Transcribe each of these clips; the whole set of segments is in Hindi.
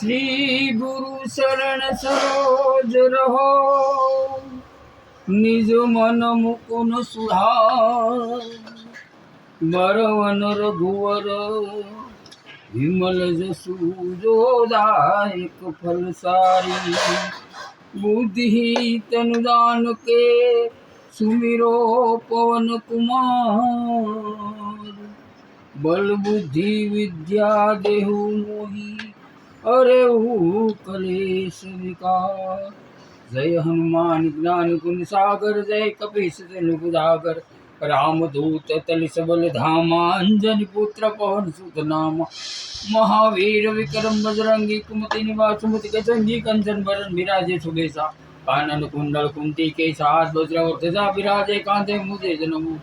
श्री गुरु शरण सरोज रहो। निज मन मुकुन सुहावन रघुवर, विमल जसु फल सारी। बुद्धि तनुदान के सुमिरो पवन कुमार। बल बुद्धि विद्या देहु मोही अरे कलेश विकार। जय हनुमान ज्ञान गुण सागर, जय कपीशागर गुदागर राम दूत तल बल धामा, अंजन पुत्र पवन सुत नामा। महावीर विक्रम बजरंगी, कुमति निवास सुमति गजंगी कंचन बरन विराजे सुबेसा। कानन कुंडल कुंती के साथ वज्र और विराजे, कांधे मुझे जनम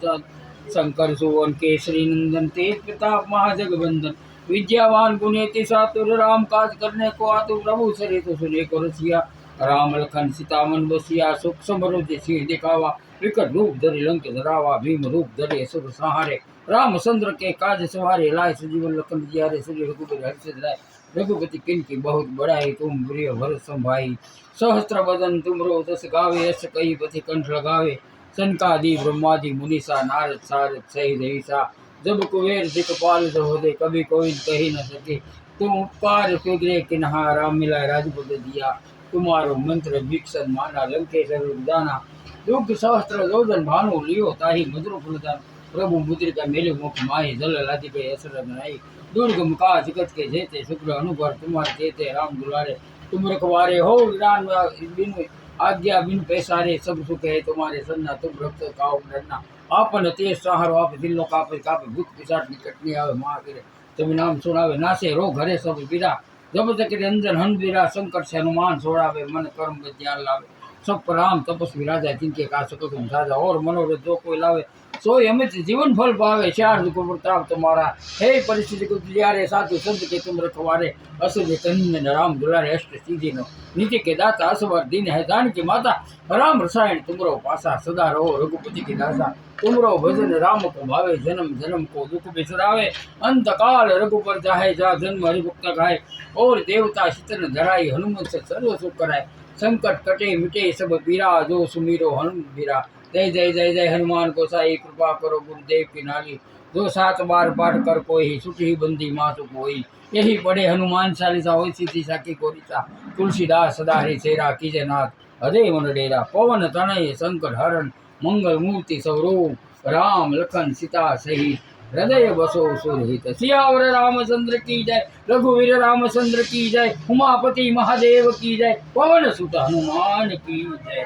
शंकर सुवन केसरी नंदन, तेज प्रताप महाजगबंदन। विद्यावान गुणेति सातुर राम काज करने को आतुर, प्रभु सरे तो सुने को रसिया। राम लखन सीता मन बसिया, सुख समृद्धि सिंह दिखावा। विकट रूप धरि लंक धरावा, भीम रूप धरे सुर सहारे। रामचंद्र के काज सवारे लाए सजीवन लखन जियारे श्री रघुबर हर्षित राय। रघुपति किन की बहुत बड़ाई, तुम प्रिय भर संभाई। सहस्त्र बदन तुमरो दस गावे यश कही पति कंठ लगावे। सनकादि ब्रह्मादि मुनीसा, नारद सारद सहित ऐसा। जब कुबेर दिखपाल जो होते कभी कोई कही न सके। तुम उपकार फिगरे किन्हा राम मिला राजपुत दिया। तुम्हारो मंत्र विकसन माना, लंकेश्वर जाना। दुख सहस्त्र योजन भानु लियो, ताही मधुर फलदान प्रभु मुद्र का मेले मुख माही जल लादी पे असर बनाई दुर्गम का जगत के जेते शुक्र अनुभव तुम्हारे जेते राम दुलारे। तुम रखवारे हो, विरान बिन, आज्ञा बिन, पैसारे, सब सुख है तुम्हारे सन्ना। तुम रक्त काओ डरना આપણને તે સહારો આપે, દિલનો કાપે કાપે, ભૂત પિશાચની કટની આવે, મા કરે. તમે નામ સુણાવે નાશે રો ઘરે સૌ પીરા જબ તક અંદર હનબીરા શંકર છે, હનુમાન છોડાવે મન કર્મ જ્ઞાન લાવે. सब पर राम तपस्वी राजा जिनके का सकल तुम साजा और मनोरथ जो कोई लावे सोई अमित जीवन फल पावे चार दुख प्रताप तुम्हारा हे परिस्थिति को दुलियारे साधु संत के तुम रखवारे असुर तनिन राम दुलारे अष्ट सीधी नो नीति के दाता असवर दीन है जान की माता राम रसायन तुमरो पासा सदा रहो रघुपति की दासा तुमरो भजन राम को भावे जन्म जन्म को दुख बिसरावे अंत काल रघुपर जाहे जा जन्म हरिभक्त गाय और देवता शीतन धराई हनुमंत से सर्व सुख कराए संकट कटे मिटे सब पीरा जो सुमीरो हनुम बीरा। जय जय जय जय हनुमान को साई कृपा करो गुरुदेव की नाली। जो सात बार पाठ कर कोई सुठी बंदी मातु कोई यही पढ़े हनुमान चालीसा हो सीधी साकी कोरिसा तुलसीदास सदा हरि सेरा कीजे नाथ। हरे मन डेरा, पवन तनय संकट हरण, मंगल मूर्ति स्वरूप राम लखन सीता सहित। हृदय बसो सुरहित सियावर रामचंद्र की जय रघुवीर रामचंद्र की जय उमापति महादेव की जय पवन सुत हनुमान की जय